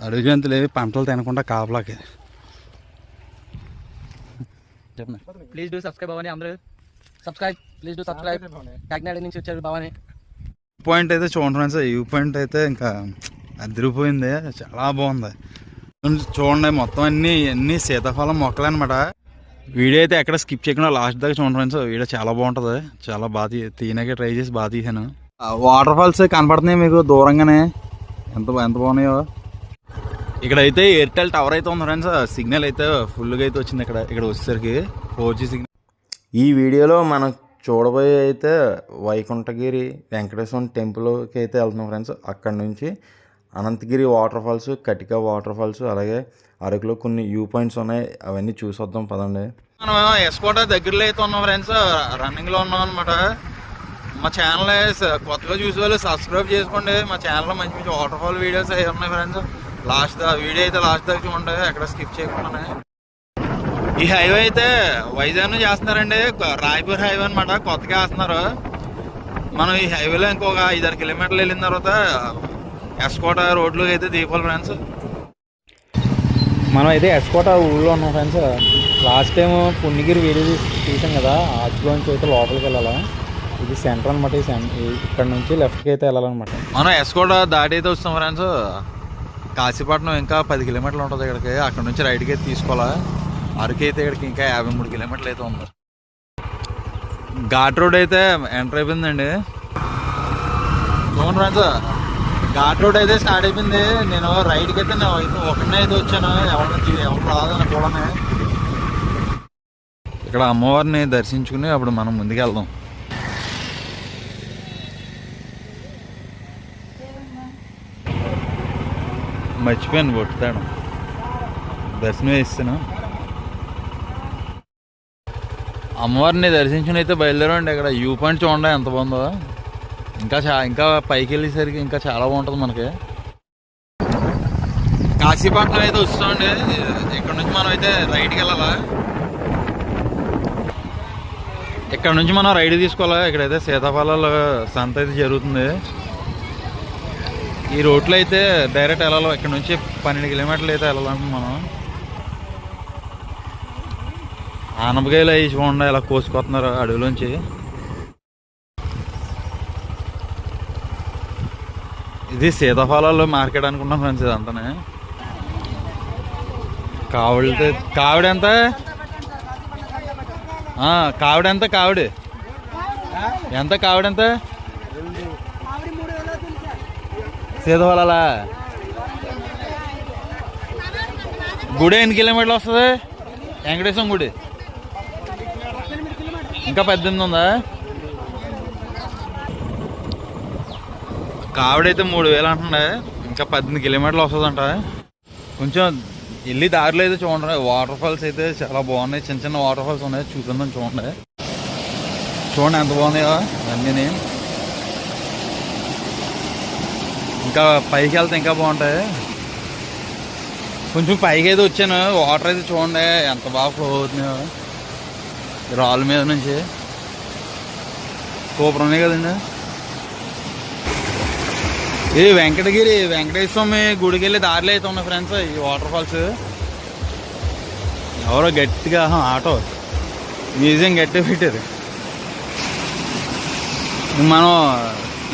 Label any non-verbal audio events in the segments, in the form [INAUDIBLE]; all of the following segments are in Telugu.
అడవి జంతువులు ఏవి పంటలు తినకుండా కాపలాకి. చెప్పండి. ప్లీజ్ డూ సబ్స్క్రైబ్ భవాని అందరూ. Subscribe please do subscribe Kakinada నుంచి వచ్చారు భవాని. పాయింట్ అయితే చూడండి ఫ్రెండ్స్ వ్యూ పాయింట్ అయితే ఇంకా అదిరిపోయింది. చాలా బాగుంది. చూడండి మొత్తం అన్ని అన్ని సీతాఫలం మొక్కలు అనమాట వీడియో అయితే ఎక్కడ స్కిప్ చేయకుండా లాస్ట్ దాకా చూడండి ఫ్రెండ్స్ వీడియో చాలా బాగుంటుంది. చాలా బాగా తీ- తీయనకే ట్రై చేసి బాగా తీసాను. వాటర్ ఫాల్స్ కనపడుతున్నాయి మీకు దూరంగానే. ఎంత బా- ఎంత బాగున్నాయో. ఇక్కడైతే ఎయిర్టెల్ టవర్ అయితే ఉంది ఫ్రెండ్స్. సిగ్నల్ అయితే ఫుల్గా అయితే వచ్చింది ఇక్కడ ఇక్కడ వచ్చేసరికి ఫోర్ జీ సిగ్నల్. ఈ వీడియోలో మనం చూడబోయే అయితే వైకుంఠగిరి వెంకటేశ్వర టెంపుల్కి అయితే వెళ్తున్నాం ఫ్రెండ్స్. అక్కడ నుంచి Ananthagiri waterfalls Katika waterfalls అలాగే అరకులో కొన్ని వ్యూ పాయింట్స్ ఉన్నాయి. అవన్నీ చూసొద్దాం పదండి. మనం ఎస్కోట దగ్గరలో అయితే ఉన్నాం ఫ్రెండ్స్. రన్నింగ్లో ఉన్నాం అనమాట మా ఛానల్ కొత్తగా చూసే వాళ్ళు సబ్స్క్రైబ్ చేసుకోండి. మా ఛానల్లో మంచి మంచి వాటర్ ఫాల్ వీడియోస్ అవి ఉన్నాయి ఫ్రెండ్స్. లాస్ట్ దా వీడియో అయితే లాస్ట్ దాకా చూడండి ఎక్కడ స్కిప్ చేయకుండా ఈ హైవే అయితే వైజాగ్ నుంచి చేస్తున్నారండి రాయపూర్ హైవే అనమాట కొత్తగా వేస్తున్నారు. మనం ఈ హైవేలో ఇంకొక ఐదారు కిలోమీటర్లు వెళ్ళిన తర్వాత ఎస్కోట రోడ్లోకి అయితే దిగిపోవాలి ఫ్రెండ్స్ మనం అయితే ఎస్కోట ఊళ్ళో ఉన్నాం friends last time Punyagiri video తీసి కదా ఆర్చ్లోంచి అయితే లోపలికి వెళ్ళాలా. ఇది సెంటర్ అనమాట ఇక్కడ నుంచి లెఫ్ట్కి అయితే వెళ్ళాలన్నమాట. మనం ఎస్కోట దాటి అయితే వస్తాం ఫ్రెండ్స్ కాశీపట్నం ఇంకా పది కిలోమీటర్లు ఉంటుంది ఇక్కడికి. అక్కడ నుంచి రైడ్కి అయితే తీసుకోవాలా? అరకు అయితే ఇక్కడికి ఇంకా యాభై మూడు కిలోమీటర్లు అయితే ఉంది. ఘాట్ రోడ్ అయితే ఎంటర్ అయిపోయిందండి. చూడండి రాజు ఘాట్ రోడ్ అయితే స్టార్ట్ అయిపోయింది. నేను రైడ్కి అయితే నేను అయితే ఒకనే అయితే వచ్చాను. ఎవరిని ఎవరు రాదని కూడా ఇక్కడ అమ్మవారిని దర్శించుకుని అప్పుడు మనం ముందుకెళ్దాం మర్చిపోయాను కొట్టుతాడు దర్శనం వేస్తాను అమ్మవారిని దర్శించుకుని అయితే బయలుదేరండి ఇక్కడ యూ పాయింట్ చూడండి ఎంత బాగుందో. ఇంకా చా ఇంకా పైకి వెళ్ళేసరికి ఇంకా చాలా బాగుంటుంది మనకి. కాశీపట్నం అయితే వస్తామండి ఇక్కడ నుంచి మనం అయితే రైడ్కి వెళ్ళాలా? ఇక్కడ నుంచి మనం రైడ్ తీసుకోవాలా? ఇక్కడైతే సీతాఫలాల సంత అయితే జరుగుతుంది. ఈ రోడ్లో అయితే డైరెక్ట్ వెళ్ళాలి. ఇక్కడ నుంచి పన్నెండు కిలోమీటర్లు అయితే వెళ్ళాలంటున్నాం మనం. ఆనపకాయలు అవి చూడండి ఇలా కోసుకొస్తున్నారు అడవిలోంచి. ఇది సీతాఫలాలు మార్కెట్ అనుకున్నాం ఫ్రెండ్స్ ఇదంతానే. కావిడితే కావిడెంత ఎంత? కావిడి కావిడ. ఎంత కావిడి ఎంత కావిడ ఎంత సీతాఫలాలా గుడి ఎన్ని కిలోమీటర్లు వస్తుంది? వెంకటేశ్వరం గుడి. ఇంకా పద్దెనిమిది ఉందా? కావిడైతే మూడు వేలు అంటుండే. ఇంకా పద్దెనిమిది కిలోమీటర్లు వస్తుందంట. కొంచెం వెళ్ళి దారిలో అయితే చూడండి. వాటర్ ఫాల్స్ అయితే చాలా బాగున్నాయి. చిన్న చిన్న వాటర్ ఫాల్స్ ఉన్నాయి. చూపిందాం చూడండి. చూడండి ఎంత బాగున్నాయో అన్నీ. ఇంకా పైకి వెళ్తే ఇంకా బాగుంటాయి. కొంచెం పైకి అయితే వచ్చాను. వాటర్ అయితే చూడండి ఎంత బాగా ఫ్లో అవుతున్నాయో. రాళ్ళ మీద నుంచి. సూపర్ ఉన్నాయి కదండి. ఇది వెంకటగిరి వెంకటేశ్వర స్వామి గుడికి వెళ్ళి దారిలో అయితే ఉన్నాయి ఫ్రెండ్స్ ఈ వాటర్ ఫాల్స్ ఎవరో గట్టిగా ఆటో. మ్యూజియం గట్టిగా పెట్టారు. మనం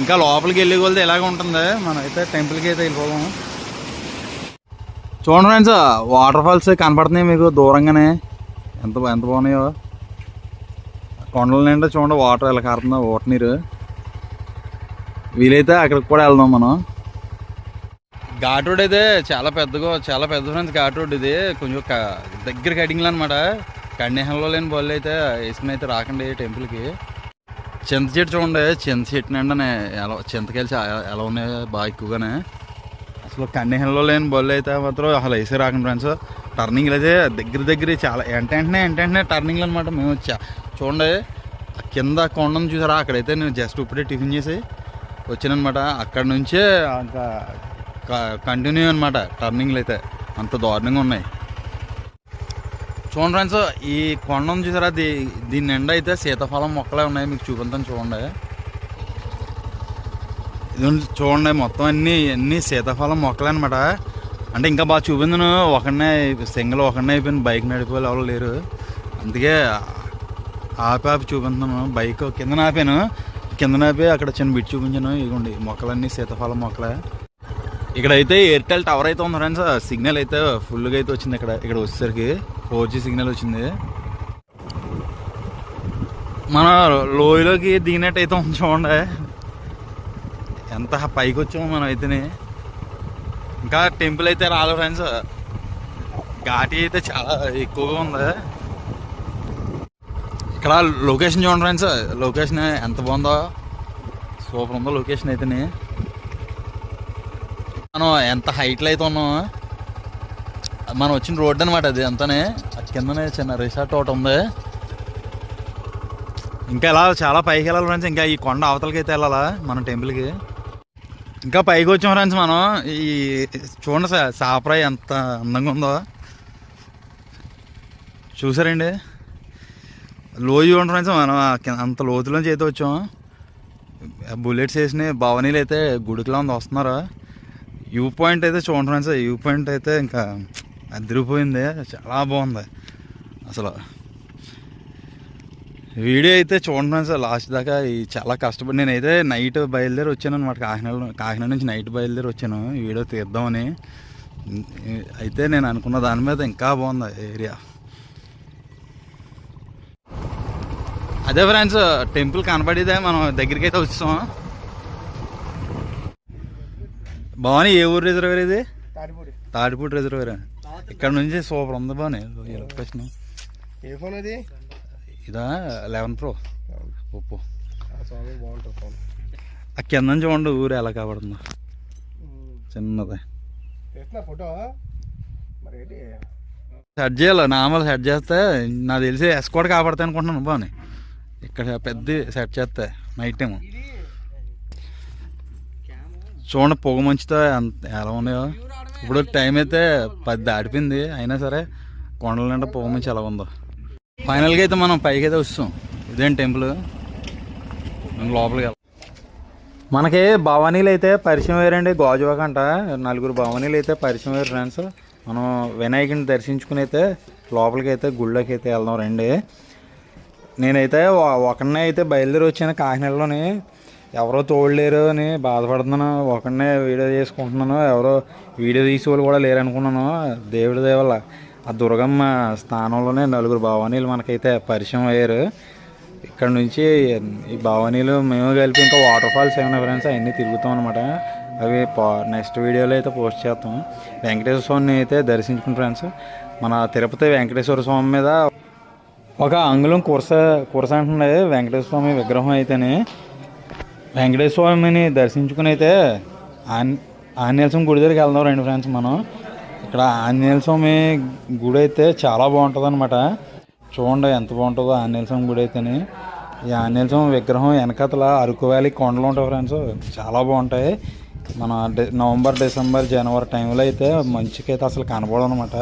ఇంకా లోపలికి వెళ్ళి కొలితే ఎలాగ ఉంటుంది. మనమైతే టెంపుల్కి అయితే వెళ్ళిపోదాము చూడండి ఫ్రెండ్స్ వాటర్ ఫాల్స్ కనపడుతున్నాయి మీకు దూరంగానే. ఎంత ఎంత బాగున్నాయో. కొండల నిండా చూడండి వాటర్ ఎలా కారుతుందో వాటర్ నీరు. వీలైతే అక్కడికి కూడా వెళ్దాం మనం. ఘాట్ రోడ్ అయితే చాలా పెద్దగా చాలా పెద్ద ఫ్రెండ్స్ ఘాట్ రోడ్ ఇది. కొంచెం దగ్గర కటింగ్లు అనమాట కండిషన్లో లేని బళ్ళు అయితే వేసుకుని అయితే రాకండి టెంపుల్కి చింత చెట్టు చూడండి. చింత చెట్టు నిండా ఎలా చింతకాయలు చాలా ఎలా ఉన్నాయి? బాగా ఎక్కువగానే. అసలు కండిషన్లో లేని బళ్ళు అయితే మాత్రం అసలు వేసి రాకండి ఫ్రెండ్స్. టర్నింగ్లు అయితే దగ్గర దగ్గర చాలా వెంట వెంటనే వెంటనే టర్నింగ్లు అనమాట మేము చా- చూడండి. కింద కొండను చూసారా? అక్కడైతే నేను జస్ట్ ఇప్పుడే టిఫిన్ చేసి వచ్చానమాట అక్కడ నుంచే ఇంకా కంటిన్యూ అనమాట టర్నింగ్లు అయితే. అంత దారుణంగా ఉన్నాయి. చూడండి ఫ్రెండ్స్ ఈ కొండను చూసారా? దీ దీని నిండా అయితే సీతాఫలం మొక్కలే ఉన్నాయి మీకు చూపిస్తాను చూడండి. ఇది చూడండి మొత్తం అన్నీ అన్ని సీతాఫలం మొక్కలే అనమాట అంటే ఇంకా బాగా చూపిందను ఒకనే సింగిల్ ఒకనే అయిపోయింది బైక్ నడిపే ఎవరు లేరు. అందుకే ఆపి ఆపి చూపించాను బైక్ కింద ఆపాను కింద ఆపి అక్కడ చిన్న బిట్ చూపించాను ఇదిగోండి మొక్కలన్నీ సీతాఫలం మొక్కలే. ఇక్కడ అయితే ఎయిర్టెల్ టవర్ అయితే ఉంది ఫ్రెండ్స్ సిగ్నల్ అయితే ఫుల్గా అయితే వచ్చింది ఇక్కడ ఇక్కడ వచ్చేసరికి. ఫోర్ జీ సిగ్నల్ వచ్చింది. మన లోయలోకి దిగినట్టు అయితే ఉంది చూడండి. ఎంత పైకి వచ్చామో మనం అయితేనే. ఇంకా టెంపుల్ అయితే రాలేదు ఫ్రెండ్స్. ఘాటి అయితే చాలా ఎక్కువగా ఉంది. ఇక్కడ లొకేషన్ చూడండి ఫ్రెండ్స్. లొకేషన్ ఎంత బాగుందో. సూపర్ ఉందో లొకేషన్ అయితేనే. మనం ఎంత హైట్లో అయితే ఉన్నాం మనం వచ్చిన రోడ్ అనమాట అది అంతానే. కిందనే చిన్న రిసార్ట్ ఒకటి ఉంది. ఇంకా ఇలా చాలా పైకి వెళ్ళాలి ఫ్రెండ్స్ ఇంకా ఈ కొండ అవతలకి అయితే వెళ్ళాలా మన టెంపుల్కి? ఇంకా పైకి వచ్చాం ఫ్రెండ్స్ మనం. ఈ చూడండి సా- సాపరాయి ఎంత అందంగా ఉందో. చూసారండి? లోయ చూడండి ఫ్రెండ్స్ మనం అంత లోతులోంచి అయితే వచ్చాం. బుల్లెట్స్ వేసిన భవనీలు అయితే గుడికిలా ఉంది వస్తున్నారు? వ్యూ పాయింట్ అయితే చూడండి ఫ్రెండ్స్ వ్యూ పాయింట్ అయితే ఇంకా అదిరిపోయింది చాలా బాగుంది. అసలు వీడియో అయితే చూడండి ఫ్రెండ్స్ లాస్ట్ దాకా ఈ చాలా కష్టపడి నేనైతే నైట్ బయలుదేరి వచ్చాను అనమాట కాకినాడ కాకినాడ నుంచి నైట్ బయలుదేరి వచ్చాను. ఈ వీడియో తీద్దామని. అయితే నేను అనుకున్న దాని మీద ఇంకా బాగుంది ఏరియా. అదే ఫ్రెండ్స్ టెంపుల్ కనబడిదే మనం దగ్గరికి అయితే వచ్చాం. భవానీ ఏ ఊరు రిజర్వేర్ ఇది? తాడిపూడి. రిజర్వేర్ ఇక్కడ నుంచి సూపర్ ఉంది బాగానే లొకేషన్ ఏ ఫోన్ అది? ఇదా లెవెన్ ప్రో ఒప్పో ఆ స్వామి బాగుంటుంది ఫోన్. ఆ కింద నుంచి చూడండి ఊరు ఎలా కాబడుతుందో. చిన్నది. ఫోటో? మరి సెట్ చేయాలి? నార్మల్ సెట్ చేస్తే నాకు తెలిసి ఎస్కోట్ కాపాడతాయి అనుకుంటున్నాను బాగానే ఇక్కడ పెద్ద సెట్ చేస్తే నైట్ టైం చూడండి పొగ మంచుతో ఎంత ఎలా ఉన్నాయో. ఇప్పుడు టైం అయితే పది దాటిపోయింది. అయినా సరే కొండల నిండా పొగ మంచి ఎలా ఉందో. ఫైనల్గా అయితే మనం పైకి అయితే వస్తాం. ఇదేం టెంపుల్? లోపలికి మనకి భవానీలు అయితే పరిచయం వేరండి గోజువాక అంట. నలుగురు భవానీలు అయితే పరిచయం వేరు ఫ్రెండ్స్ మనం వినాయకుని దర్శించుకుని అయితే లోపలికి అయితే గుళ్ళోకి అయితే వెళ్దాం రండి. నేనైతే ఒకనే ఒకడినే అయితే బయలుదేరి వచ్చాను కాకినాడలోని. ఎవరో తోడలేరు అని బాధపడుతున్నాను. ఒకడినే వీడియో చేసుకుంటున్నాను ఎవరో వీడియో తీసే వాళ్ళు కూడా లేరు అనుకున్నాను దేవుడి దేవల్ల. ఆ దుర్గమ్మ స్థానంలోనే నలుగురు భవానీలు మనకైతే పరిచయం అయ్యారు. ఇక్కడ నుంచి ఈ భవానీలు మేము కలిపి ఇంకా వాటర్ ఫాల్స్ ఏమైనా ఫ్రెండ్స్ అవన్నీ తిరుగుతాం అనమాట అవి నెక్స్ట్ వీడియోలో అయితే పోస్ట్ చేస్తాం. వెంకటేశ్వర స్వామిని అయితే దర్శించుకుని ఫ్రెండ్స్ మన తిరుపతి వెంకటేశ్వర స్వామి మీద ఒక అంగుళం కురస కురస అంటుండే వెంకటేశ్వర స్వామి విగ్రహం అయితేనే వెంకటేశ్వర స్వామిని దర్శించుకుని అయితే ఆన్ ఆంజనేయ స్వామి గుడి దగ్గరికి వెళ్దాం రండి ఫ్రెండ్స్ మనం. ఇక్కడ ఆంజనేయ స్వామి గుడి అయితే చాలా బాగుంటుంది అనమాట చూడండి ఎంత బాగుంటుందో ఆంజనేయ స్వామి గుడి అయితేనే. ఈ ఆంజనేయ స్వామి విగ్రహం వెనకతల అరకు వ్యాలీ కొండలు ఉంటాయి ఫ్రెండ్స్. చాలా బాగుంటాయి. మన నవంబర్ డిసెంబర్ జనవరి టైంలో అయితే మంచుకి అయితే అసలు కనబడదు అనమాట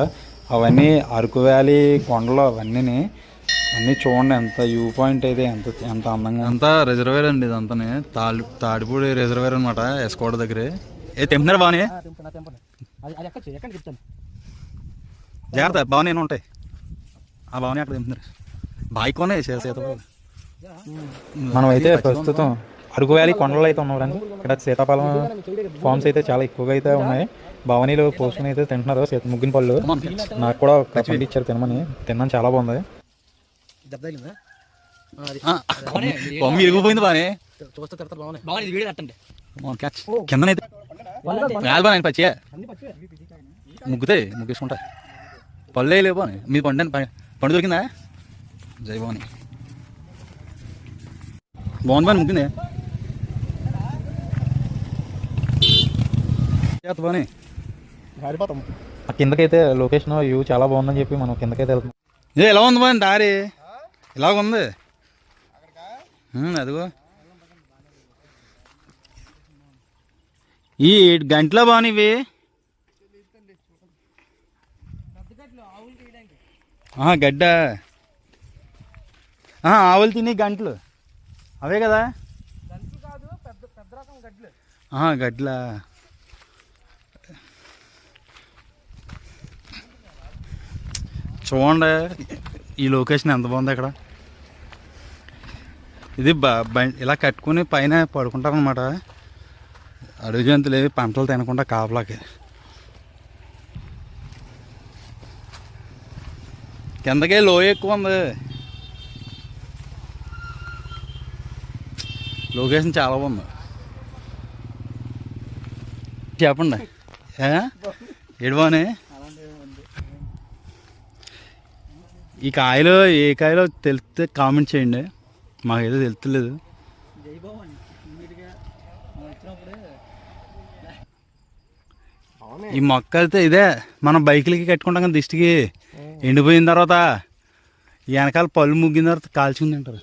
అవన్నీ అరకు వ్యాలీ కొండలు అవన్నీ అన్నీ చూడండి ఎంత వ్యూ పాయింట్ అయితే ఎంత ఎంత అందంగా. అంతా రిజర్వేర్ అండి ఇదంతానే. తాడి తాడిపూడి రిజర్వేర్ అనమాట ఎస్కోట దగ్గర. ఏ తెంపుతున్నారు బాగానే జాగ్రత్త బాగానే ఉంటాయి. ఆ బాగానే అక్కడ తెంపుతున్నారు. బాయ్ కొనే చేత మనం అయితే ప్రస్తుతం అరకు వ్యాలీ కొండలు అయితే ఉన్నాం ఫ్రెండ్స్ ఇక్కడ సీతాఫలం ఫార్మ్స్ అయితే చాలా ఎక్కువగా అయితే ఉన్నాయి. భవనీలు పోసుకుని అయితే తింటున్నారు సీత ముగ్గిన పళ్ళు. నాకు కూడా ఇచ్చారు తినమని. తిన్నాను చాలా బాగుంది. దెబ్బ తగిలిందా ఇరిగిపోయింది బాగానే చూస్తే తిడతారు బాగున్నాయి బాగుంది ఇది వీడియో కట్టండి. క్యాచ్ కిందనైతే పచ్చి ముగ్గుతాయి ముగ్గేసుకుంటా. పళ్ళు లేవు మీ పండు పండు దొరికిందా? జై భవాని. బాగుంది బాగా ముగ్గింది. బాగానే కిందకైతే లొకేషన్ వ్యూ చాలా బాగుందని చెప్పి మనం కిందకైతే వెళ్తున్నాం. ఏ ఎలా ఉంది బాగా దారి? ఇలాగ ఉంది ఉమ్, అదిగో. ఈ గంటలో బాగున్నాయి ఇవి? ఆహా, గడ్డ. ఆవులు తినే గంటలు. అవే కదా? గడ్ల. చూడండి ఈ లొకేషన్ ఎంత బాగుంది ఇక్కడ ఇది బ ఇలా కట్టుకుని పైన పడుకుంటారు అనమాట అడవి జంతువులు ఏవి పంటలు తినకుండా కాపలాకి. కిందకే లోయ ఎక్కువ ఉంది. లొకేషన్ చాలా బాగుంది. చెప్పండి. ఏ? ఈ కాయలు ఏ కాయలో తెలిస్తే కామెంట్ చేయండి. మాకైతే తెలుస్తలేదు అవునే. ఈ మొక్క అయితే ఇదే మనం బైకులకి కట్టుకుంటాం కదా దిష్టికి. ఎండిపోయిన తర్వాత ఈ వెనకాల పళ్ళు ముగ్గిన తర్వాత కాల్చుకుని తింటారు.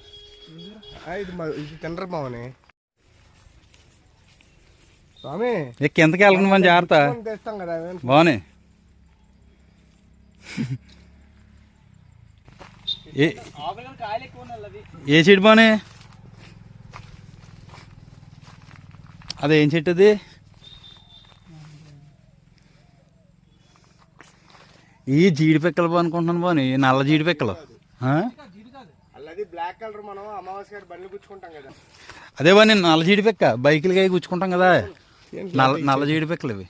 తినరు మామని స్వామి. కిందకి వెళ్ళకుండా మనం జాగ్రత్త. మనం తెస్తాం కదా అవేం బాగున్నాయి ఏ చెట్టు బాగున్నాయి అదేం చెట్టు అది? ఈ జీడి పిక్కలు బా అనుకుంటున్నాను బాని నల్ల జీడి పిక్కలు ఆ? అల్లది బ్లాక్ కలర్ మనం అమావాస్య గారి బండ్లు గుచ్చుకుంటాం కదా. అదే బాని నల్ల జీడి పిక్క బైకులకి అవి గుచ్చుకుంటాం కదా. నల్ల నల్ల జీడి పిక్కలు ఇవి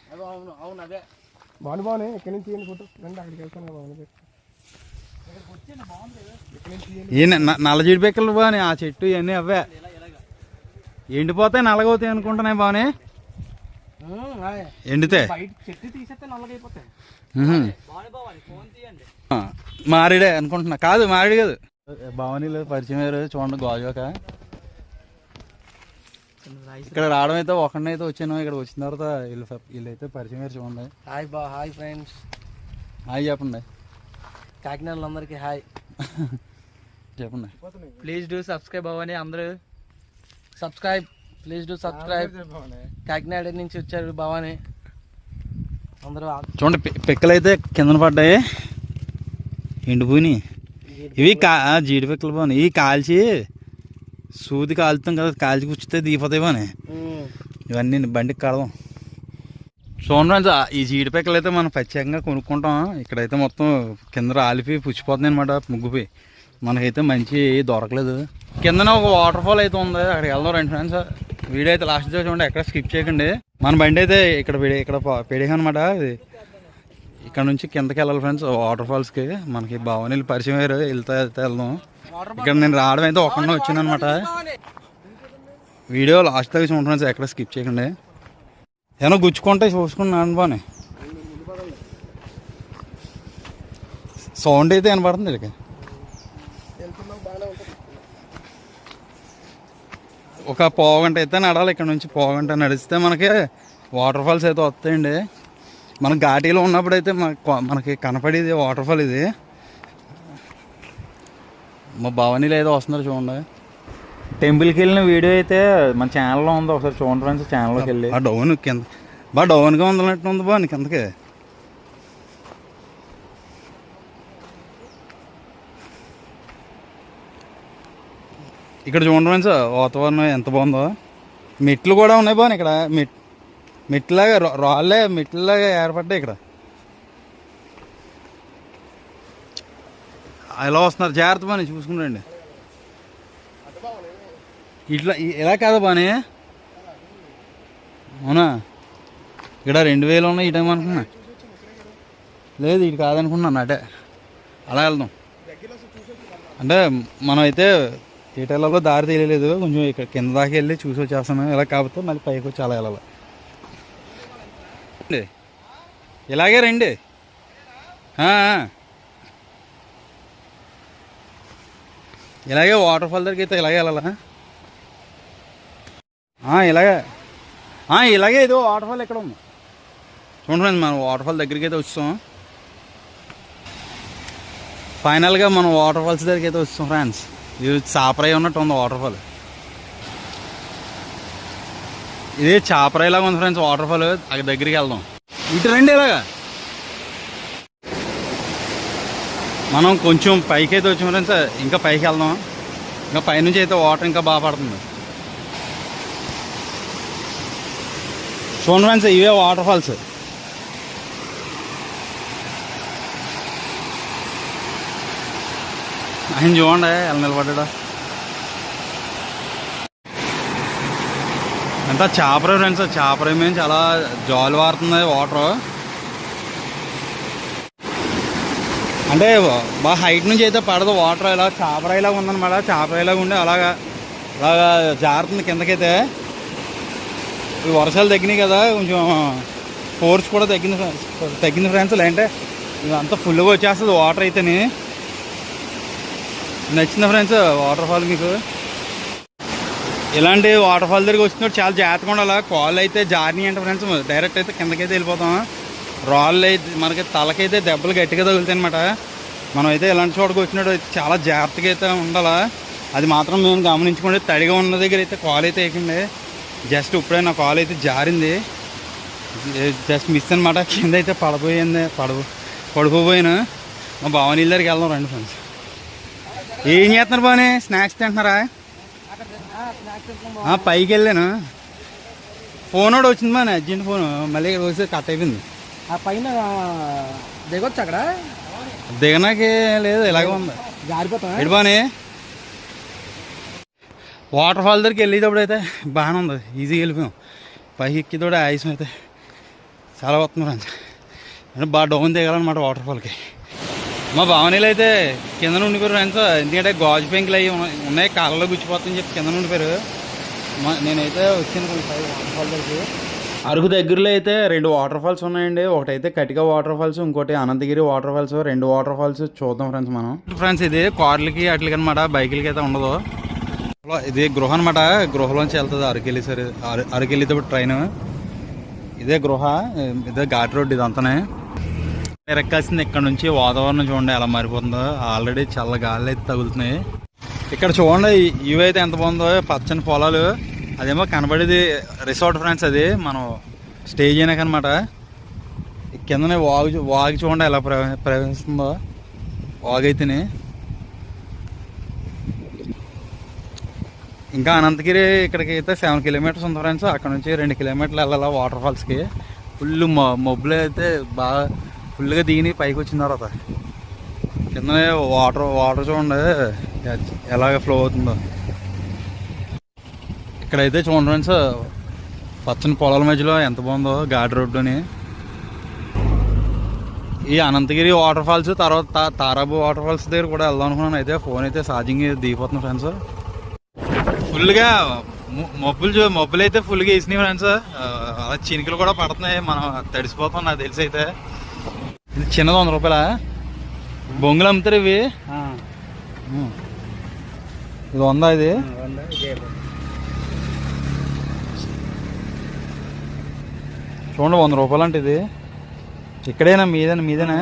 బాగుంది బాగుంది. ఇక్కడి నుంచి ఫోటో? రండి అక్కడికి వెళ్తాను ఈ నల్ల జీడి పిక్కలు బాని ఆ చెట్టు ఇవన్నీ అవే. ఎండిపోతాయి నల్లగవుతాయి అనుకుంటున్నాయి బాని. ఎండితే. మారేడే అనుకుంటున్నా. కాదు మారేడు కాదు. భవానీలో పరిచయం అయ్యారు. చూడండి గోజాక ఇక్కడ రావడం అయితే ఒకడినైతే వచ్చాను. ఇక్కడ వచ్చిన తర్వాత వీళ్ళు వీళ్ళైతే పరిచయం అయ్యారు చూడండి. హాయ్ బా హాయ్ ఫ్రెండ్స్. హాయ్ చెప్పండి. కాకినాడలో అందరికీ హాయ్. చెప్పండి. ప్లీజ్ డూ సబ్స్క్రైబ్ అవ్వని అందరూ. Subscribe please do subscribe Kakinada నుంచి వచ్చారు భవాని. అందరూ చూడండి పిక్కలు అయితే కిందన పడ్డాయి. ఎండిపోయినాయి ఇవి కా జీడి పిక్కలు బాగున్నాయి ఇవి కాల్చి సూది కాలుతాం కదా కాల్చి కూర్చితే దిగిపోతాయి బానే ఉమ్. ఇవన్నీ బండికి కడదాం. చూడండి ఆ ఈ జీడి పిక్కలు అయితే మనం ప్రత్యేకంగా కొనుక్కుంటాం. ఇక్కడైతే మొత్తం కింద రాలిపోయి పుచ్చిపోతుంది అనమాట ముగ్గుపోయి. మనకైతే మంచి దొరకలేదు. కిందన ఒక వాటర్ ఫాల్ అయితే ఉంది. అక్కడికి వెళ్దాం రండి ఫ్రెండ్స్. వీడియో అయితే లాస్ట్ చూడండి ఎక్కడ స్కిప్ చేయకండి. మన బండి అయితే ఇక్కడ ఇక్కడ పెడిగా అనమాట ఇక్కడ నుంచి కిందకి వెళ్ళాలి ఫ్రెండ్స్ వాటర్ ఫాల్స్కి మనకి భవనీలు పరిచయం అయ్యారు. వెళ్తా వెళ్తా వెళ్దాం. ఇక్కడ నేను రావడం అయితే ఒక్కడే వచ్చిందనమాట అనమాట వీడియో లాస్ట్ దాకా చూడండి ఫ్రెండ్స్ ఎక్కడ స్కిప్ చేయకండి. ఏమైనా గుచ్చుకుంటే చూసుకున్నాను బానే. సౌండ్ అయితే వినపడుతుంది ఇక్కడ ఒక పావుగంట అయితే నడాలి ఇక్కడ నుంచి పావుగంట నడిస్తే మనకి వాటర్ ఫాల్స్ అయితే వస్తాయండి. మనం ఘాటీలో ఉన్నప్పుడు అయితే మనకి కనపడేది వాటర్ ఫాల్ ఇది. మా భవనీలు ఏదో వస్తున్నారు చూడండి. టెంపుల్కి వెళ్ళిన వీడియో అయితే మన ఛానల్లో ఉంది. ఒకసారి చూడండి ఫ్రెండ్స్ ఛానల్లోకి వెళ్ళి. ఆ డౌన్ కింద బా డౌన్గా ఉందన్నట్టు ఉంది బా కిందకి ఇక్కడ చూడండి ఫ్రెండ్స్ వాతావరణం ఎంత బాగుందో. మెట్లు కూడా ఉన్నాయి బాగా ఇక్కడ. మెట్ మెట్లాగా రాళ్ళే మెట్లలాగా ఏర్పడ్డాయి ఇక్కడ. ఎలా వస్తున్నారు. జాగ్రత్త బాగా చూసుకుంటండి ఇట్లా ఎలా కాదు బానే? అవునా? ఇక్కడ రెండు వేలు ఉన్నాయి ఈ అనుకున్నా లేదు ఇది కాదనుకున్నాను అటే. అలా వెళ్దాం. అంటే మనం అయితే ఏటెళ్ళలో దారి తెలియలేదు. కొంచెం ఇక్కడ కింద దాకా వెళ్ళి చూసి వచ్చేస్తాను ఇలా కాకపోతే మళ్ళీ పైకి వచ్చి అలా వెళ్ళాలి. ఇలాగే రండి ఆ, ఆ. ఇలాగే వాటర్ ఫాల్ దగ్గరికి అయితే ఇలాగే వెళ్ళాలా? ఇలాగే. ఇలాగే ఏదో వాటర్ ఫాల్ ఎక్కడ ఉంది? చూడండి ఫ్రెండ్స్ మనం వాటర్ ఫాల్ దగ్గరికి అయితే వచ్చాం. ఫైనల్గా మనం వాటర్ ఫాల్స్ దగ్గరికి అయితే వచ్చాం ఫ్రెండ్స్. ఇది చాపరాయి ఉన్నట్టు ఉంది వాటర్ ఫాల్ ఇది చాపరాయిలాగా ఉంది ఫ్రెండ్స్ వాటర్ ఫాల్ అక్కడ దగ్గరికి వెళ్దాం. ఇటు రండి ఇలాగా. మనం కొంచెం పైకి అయితే వచ్చాం సార్ ఇంకా పైకి వెళ్దాం ఇంకా పైనుంచి అయితే వాటర్ ఇంకా బాగా పడుతుంది. చూడండి ఫ్రెండ్స్ ఇవే వాటర్ ఫాల్స్ ఆయన చూడండి ఎలా నిలబడ్డా అంతా చేపరే ఫ్రెండ్స్ చేపరే మేము చాలా జాలు వారుతుంది వాటర్ అంటే బాగా హైట్ నుంచి అయితే పడదు. వాటర్ ఇలా చేపరాయిలా ఉందన్నమాట. చేపరాయిలాగా ఉండి అలాగా అలాగా జారుతుంది కిందకైతే. ఈ వర్షాలు తగ్గినాయి కదా కొంచెం ఫోర్స్ కూడా తగ్గింది ఫ్రెండ్స్ తగ్గింది ఫ్రెండ్స్ లేదంటే ఇదంతా ఫుల్గా వచ్చేస్తుంది వాటర్ అయితేని. నచ్చింది ఫ్రెండ్స్ వాటర్ ఫాల్ మీకు? ఇలాంటి వాటర్ ఫాల్ దగ్గరికి వచ్చినప్పుడు చాలా జాగ్రత్తగా ఉండాలి? కాళ్ళు అయితే జార్నీ అంటే ఫ్రెండ్స్ డైరెక్ట్ అయితే కిందకైతే వెళ్ళిపోతాం. రాళ్ళు అయితే మనకి తలకైతే దెబ్బలు గట్టిగా తగులుతాయనమాట మనం అయితే ఇలాంటి చోటుకు వచ్చినప్పుడు చాలా జాగ్రత్తగా అయితే ఉండాలా? అది మాత్రం మేము గమనించుకుంటే తడిగా ఉన్న దగ్గర అయితే కాల్ అయితే వేయకండి. జస్ట్ ఇప్పుడే నా కాల్ అయితే జారింది. జస్ట్ మిస్ అనమాట కింద అయితే పడబోయింది పడబో పడిపోయినా మా బావనీళ్ళ దగ్గరికి వెళ్దాం రండి ఫ్రెండ్స్. ఏం చేస్తున్నారు బానే? స్నాక్స్ తింటున్నారా? పైకి వెళ్ళాను. ఫోన్ కూడా వచ్చింది మా అర్జెంట్ ఫోన్. మళ్ళీ రోజు కట్ అయిపోయింది. ఆ పైన దిగొచ్చు అక్కడ? దిగనాకి లేదు ఇలాగే ఉంది. జారిపోతాం ఎటు బానే. వాటర్ ఫాల్ దగ్గరికి వెళ్ళేటప్పుడు అయితే బాగానే ఉంది. ఈజీగా వెళ్ళిపోయాం. పైకి ఎక్కితోడే ఆయుసం అయితే చాలా వస్తుంది ఫ్రెండ్స్. అంటే బాగా డౌన్ దిగాలన్నమాట వాటర్ ఫాల్కి మా భావనీలు అయితే కింద ఉండిపోయారు ఫ్రెండ్స్. ఎందుకంటే గాజు పెంకులు అవి ఉన్నాయి- ఉన్నాయి. కాళ్ళలో గుచ్చిపోతుందని చెప్పి కింద ఉండిపోయారు. మా నేనైతే పై వాటర్ ఫాల్ దగ్గరికి. అరకు దగ్గరలో అయితే రెండు వాటర్ ఫాల్స్ ఉన్నాయండి. ఒకటైతే కటిక వాటర్ ఫాల్స్ ఇంకోటి అనంతగిరి వాటర్ ఫాల్స్ రెండు వాటర్ ఫాల్స్ చూద్దాం ఫ్రెండ్స్ మనం. ఫ్రెండ్స్ ఇది కార్లకి వాటికి అనమాట బైకులకి అయితే ఉండదు. ఇది గృహ అనమాట గృహలోంచి వెళ్తుంది అరకెళ్ళి సరే అర అరకెళ్ళేటప్పుడు ట్రైన్. ఇదే గృహ ఇదే ఘాట్ రోడ్ ఇదంతానే. ఎరక్కాల్సింది ఇక్కడ నుంచి వాతావరణం చూడండి ఎలా మారిపోతుందో. ఆల్రెడీ చల్ల గాలి అయితే తగులుతున్నాయి. ఇక్కడ చూడండి ఇవైతే ఎంత బాగుందో. పచ్చని పొలాలు. అదేమో కనబడేది రిసార్ట్ ఫ్రెండ్స్ అది మనం స్టే చేయడానికి అనమాట కిందనే వాగు చూ- వాగు చూడండి ఎలా ప్రవ ప్రవహిస్తుందో. వాగైతేనే. అయితేనే ఇంకా అనంతగిరి ఇక్కడికి అయితే సెవెన్ కిలోమీటర్స్ ఉంది ఫ్రెండ్స్. అక్కడ నుంచి రెండు కిలోమీటర్లు వెళ్ళాలి వాటర్ ఫాల్స్కి ఫుల్ మబ్బులు అయితే బాగా ఫుల్గా దిగి పైకి వచ్చిన తర్వాత. కిందనే వాటర్ వాటర్ చూడండి ఎలాగ ఫ్లో అవుతుందో. ఇక్కడైతే చూడండి ఫ్రెండ్స్ పచ్చని పొలాల మధ్యలో ఎంత బాగుందో ఘాట్ రోడ్డు అని ఈ అనంతగిరి వాటర్ ఫాల్స్ తర్వాత తారాబు వాటర్ ఫాల్స్ దగ్గర కూడా వెళ్దాం అనుకున్నాను. అయితే ఫోన్ అయితే ఛార్జింగ్ దిగిపోతుంది ఫ్రెండ్స్. ఫుల్గా మబ్బులు చూ మబ్బులు అయితే ఫుల్గా వేసినాయి ఫ్రెండ్స్. అలా చినుకులు కూడా పడుతున్నాయి. మనం తడిసిపోతాం నాకు తెలిసి అయితే. ఇది చిన్నది వంద రూపాయల? బొంగులు అమ్ముతారు ఇవి. ఇది వందా ఇది. చూడండి వంద రూపాయలు అంటే ఇది ఇక్కడేనా మీదేనా మీదేనా.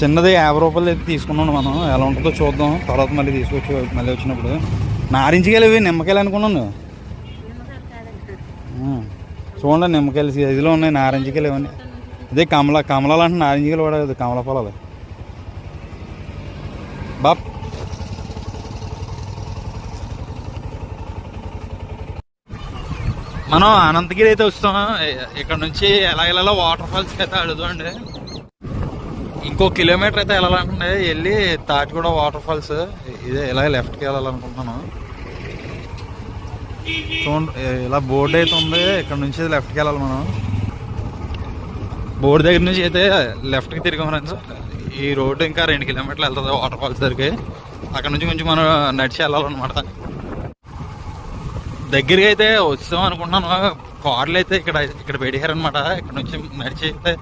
చిన్నది యాభై రూపాయలు అయితే తీసుకున్నాను మనం. ఎలా ఉంటుందో చూద్దాం. తర్వాత మళ్ళీ తీసుకొచ్చి మళ్ళీ వచ్చినప్పుడు. నారింజకాయలు ఇవి నిమ్మకాయలు అనుకున్నాను. చూడండి నిమ్మకాయలు సైజులో ఉన్నాయి నారింజకాయలు ఇవన్నీ. ఇదే కమల కమలాలు అంటే నారింజకాయలు కూడా కాదు కమల పొలాలు. బాప్. మనం అనంతగిరి అయితే వస్తాం. ఇక్కడ నుంచి ఎలా ఎలా వాటర్ ఫాల్స్ అయితే అడుగుదండి ఇంకో కిలోమీటర్ అయితే వెళ్ళాలంటే వెళ్ళి తాటిగూడ వాటర్ ఫాల్స్ ఇదే ఇలా లెఫ్ట్కి వెళ్ళాలనుకుంటున్నాను. చూడండి ఇలా బోర్డు అయితే ఉంది ఇక్కడ నుంచి లెఫ్ట్కి వెళ్ళాలి మనం. బోర్డు దగ్గర నుంచి అయితే లెఫ్ట్కి తిరిగాం ఫ్రెండ్స్ ఈ రోడ్డు ఇంకా రెండు కిలోమీటర్లు వెళ్తుంది వాటర్ ఫాల్స్ దగ్గరికి. అక్కడ నుంచి కొంచెం మనం నడిచి వెళ్ళాలన్నమాట. దగ్గరికి అయితే వస్తాం అనుకుంటున్నాను. కార్లు అయితే ఇక్కడ ఇక్కడ పెట్టారనమాట ఇక్కడ నుంచి నడిచి అయితే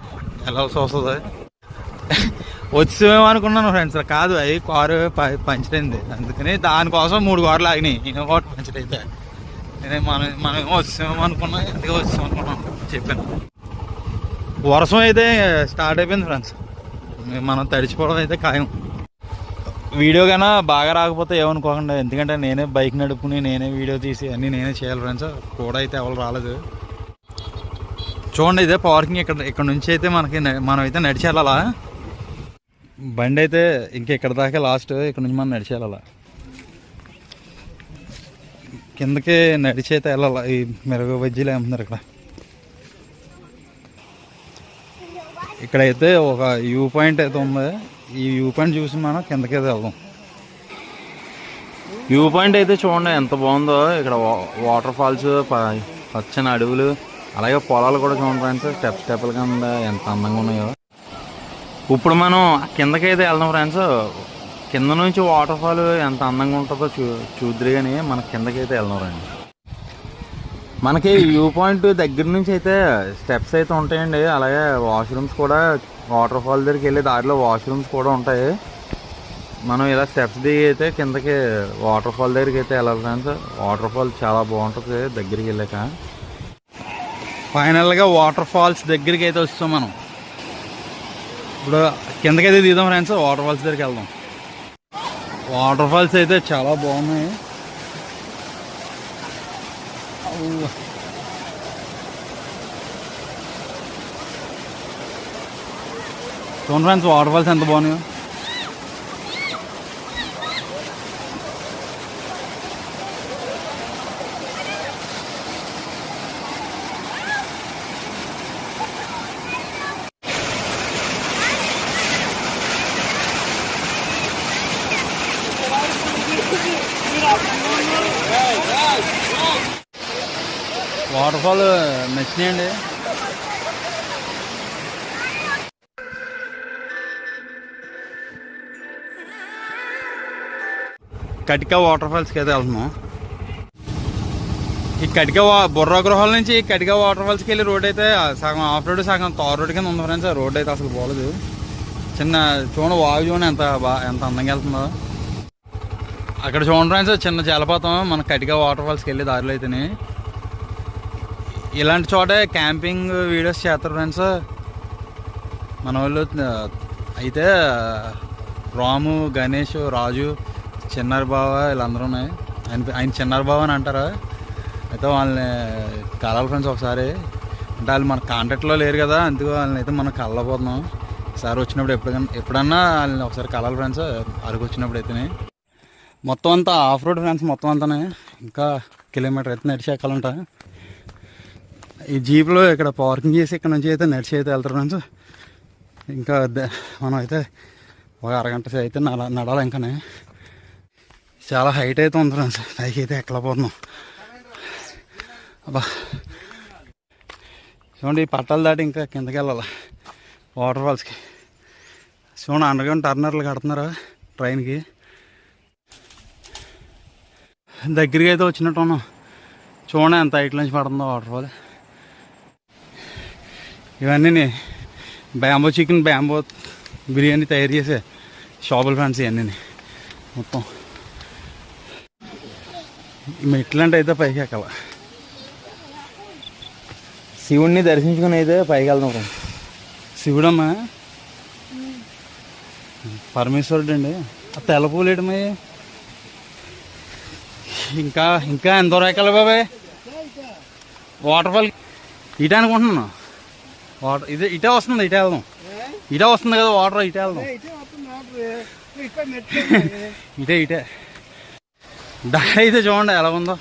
వెళ్ళాల్సి వస్తుంది. వచ్చామేమో అనుకున్నాను ఫ్రెండ్స్ కాదు అది కారు ప- పంచర్ అయింది అందుకని దానికోసం మూడు కార్లు ఆగినాయి. నేను ఒకటి పంచర్ అయితే నేను మనం మనం ఏమో వచ్చామేమో అనుకున్నాం ఎందుకు వచ్చాం అనుకున్నాం చెప్పాను. వర్షం అయితే స్టార్ట్ అయిపోయింది ఫ్రెండ్స్ మనం తడిచిపోవడం అయితే ఖాయం. వీడియో కన్నా బాగా రాకపోతే ఏమనుకోకుండా. ఎందుకంటే నేనే బైక్ నడుపుకుని నేనే వీడియో తీసి అన్నీ నేనే చేయాలి ఫ్రెండ్స్ కూడా అయితే ఎవరు రాలేదు. చూడండి ఇదే పార్కింగ్ ఇక్కడ ఇక్కడ నుంచి అయితే మనకి మనం అయితే నడిచి బండి అయితే ఇంక ఇక్కడ దాకా లాస్ట్ ఇక్కడ నుంచి మనం నడిచేయాలా కిందకి నడిచైతే వెళ్ళాలి వెళ్ళాలా. ఈ మెరుగు బజ్జీలు ఏమంటున్నారు ఇక్కడ. ఇక్కడైతే ఒక వ్యూ పాయింట్ అయితే ఉంది. ఈ వ్యూ పాయింట్ చూసి మనం కిందకి అయితే వెళ్దాం. వ్యూ పాయింట్ అయితే చూడండి ఎంత బాగుందో. ఇక్కడ వా- వాటర్ ఫాల్స్ ప- పచ్చని అడవులు అలాగే పొలాలు కూడా చూడండి ఫ్రెండ్స్. స్టెప్ స్టెప్ల కింద ఎంత అందంగా ఉన్నాయో. ఇప్పుడు మనం కిందకైతే వెళ్దాం ఫ్రెండ్స్. కింద నుంచి వాటర్ ఫాల్ ఎంత అందంగా ఉంటుందో చూ చూద్దరు కానీ మన కిందకైతే వెళ్దాం రండి. మనకి వ్యూ పాయింట్ దగ్గర నుంచి అయితే స్టెప్స్ అయితే ఉంటాయండి. అలాగే వాష్రూమ్స్ కూడా వాటర్ ఫాల్ దగ్గరికి వెళ్ళి దారిలో వాష్రూమ్స్ కూడా ఉంటాయి. మనం ఇలా స్టెప్స్ దిగి అయితే కిందకి వాటర్ ఫాల్ దగ్గరికి అయితే వెళ్ళాలి సార్ వాటర్ ఫాల్ చాలా బాగుంటుంది దగ్గరికి వెళ్ళాక. ఫైనల్గా వాటర్ ఫాల్స్ దగ్గరికి అయితే వస్తాం మనం. ఇప్పుడు కిందకైతే దిగుదాం ఫ్రెండ్స్ వాటర్ ఫాల్స్ దగ్గరికి వెళ్దాం. వాటర్ ఫాల్స్ అయితే చాలా బాగున్నాయి. చూడండి ఫ్రెండ్స్ వాటర్ ఫాల్స్ ఎంత బాగున్నాయో. వాటర్ ఫాల్ నచ్చినాయండి కటిక వాటర్ ఫాల్స్కి అయితే వెళ్తున్నాం. ఈ కటిక బుర్రా గృహాల నుంచి ఈ కటిక వాటర్ ఫాల్స్కి వెళ్ళి రోడ్ అయితే సగం ఆఫ్ రోడ్ సగం తార్ రోడ్ కింద ఉంది ఫ్రెండ్స్. ఆ రోడ్ అయితే అసలు పోలేదు. చిన్న చూడండి వాగు చూడండి ఎంత ఎంత అందంగా వెళ్తుందో. అక్కడ చూడండి ఫ్రెండ్స్ చిన్న జలపాతం మన కటిక వాటర్ ఫాల్స్కి వెళ్ళే దారిలో అయితేనే. ఇలాంటి చోటే క్యాంపింగ్ వీడియోస్ చేస్తారు ఫ్రెండ్స్. మన వాళ్ళు అయితే రాము గణేష్ రాజు చిన్నారు బావ వీళ్ళందరూ ఉన్నాయి. ఆయన ఆయన చిన్నారు బావ అని అంటారు? అయితే వాళ్ళని కలాలి ఫ్రెండ్స్ ఒకసారి అంటే వాళ్ళు మన కాంటాక్ట్లో లేరు కదా అందుకు వాళ్ళని అయితే మనం కలవబోతున్నాం. సార్ వచ్చినప్పుడు ఎప్పుడైనా ఎప్పుడన్నా వాళ్ళని ఒకసారి కలాలి ఫ్రెండ్స్ అరకు వచ్చినప్పుడు అయితేనే. మొత్తం అంతా ఆఫ్ రోడ్ ఫ్రెండ్స్ మొత్తం అంతానే. ఇంకా కిలోమీటర్ అయితే నడిచి ఎక్కాలంట ఈ జీప్లో ఇక్కడ పార్కింగ్ చేసి ఇక్కడ నుంచి అయితే నడిచి అయితే వెళ్తారు ఫ్రెండ్స్. ఇంకా ద- మనం అయితే ఒక అరగంట అయితే నడ నడాలి ఇంకానే. చాలా హైట్ అయితే ఉంది ఫ్రెండ్స్. పైకి అయితే ఎక్కలేకపోతున్నాం అబ్బా. చూడండి ఈ పట్టాలు దాటి ఇంకా కిందకి వెళ్ళాలి? వాటర్ ఫాల్స్కి చూడండి అండర్గ్రౌండ్ టర్నర్లు కడుతున్నారు ట్రైన్కి? దగ్గరికి అయితే వచ్చినట్టు ఉన్నాం. చూడండి ఎంత హైట్ నుంచి పడుతుందో వాటర్ ఫాల్ ఇవన్నీ బ్యాంబో చికెన్ బ్యాంబో బిర్యానీ తయారు చేసే షాపుల ఫ్రెండ్స్ ఇవన్నీ మొత్తం. ఈ మెట్లు అంటే అయితే పైకి ఎక్కాల. శివుణ్ణి దర్శించుకుని అయితే పైకి వెళ్దాం ఫ్రెండ్స్. శివుడమ్మా? పరమేశ్వరుడు అండి ఆ తెల్ల పూలేటమే ఇంకా ఇంకా ఎంత ఎక్కాలి బాబాయ్? వాటర్ ఫాల్ ఇటే అనుకుంటున్నాను. వాటర్ ఇదే ఇటే వస్తుంది ఇటే వెళ్దాం. ఇటే వస్తుంది కదా వాటర్ ఇటే వెళ్దాం. [LAUGHS] ఇటే ఇటే. డాడీ అయితే చూడండి ఎలా ఉందో.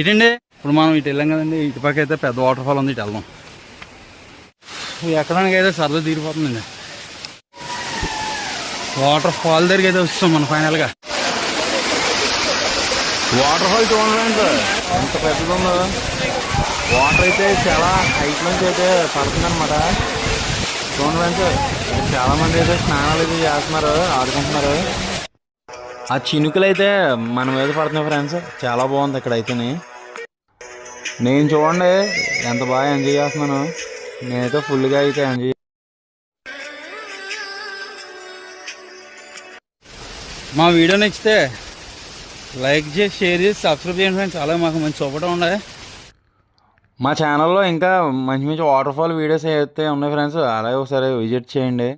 ఇటండి ఇప్పుడు మనం ఇటు వెళ్ళాం కదండి ఇటు పక్క అయితే పెద్ద వాటర్ ఫాల్ ఉంది ఇటు వెళ్దాం. ఎక్కడానికైతే ఎక్కడానికి అయితే సరదా తీరిపోతుందండి. వాటర్ ఫాల్ దగ్గరికి అయితే వస్తాం మనం ఫైనల్గా వాటర్ ఫాల్ చూడండి ఎంత పెద్దది ఉందో. వాటర్ అయితే చాలా హైట్ నుంచి అయితే పడుతుంది అనమాట చూడండి చాలా మంది అయితే స్నానాలు అయితే చేస్తున్నారు ఆడుకుంటున్నారు. ఆ చినుకులు అయితే మన మీద పడుతున్నాయి ఫ్రెండ్స్ చాలా బాగుంది ఇక్కడ అయితేనే. నేను చూడండి ఎంత బాగా ఎంజాయ్ చేస్తున్నాను. నేనైతే ఫుల్గా అయితే ఎంజాయ్ మా వీడియో నచ్చితే లైక్ చేసి షేర్ చేసి సబ్స్క్రైబ్ చేయండి ఫ్రెండ్స్ అలాగే మాకు మంచి చూపడం ఉండే. మా ఛానల్లో ఇంకా మంచి మంచి వాటర్ ఫాల్ వీడియోస్ అయితే ఉన్నాయి ఫ్రెండ్స్ అలాగే ఒకసారి విజిట్ చేయండి.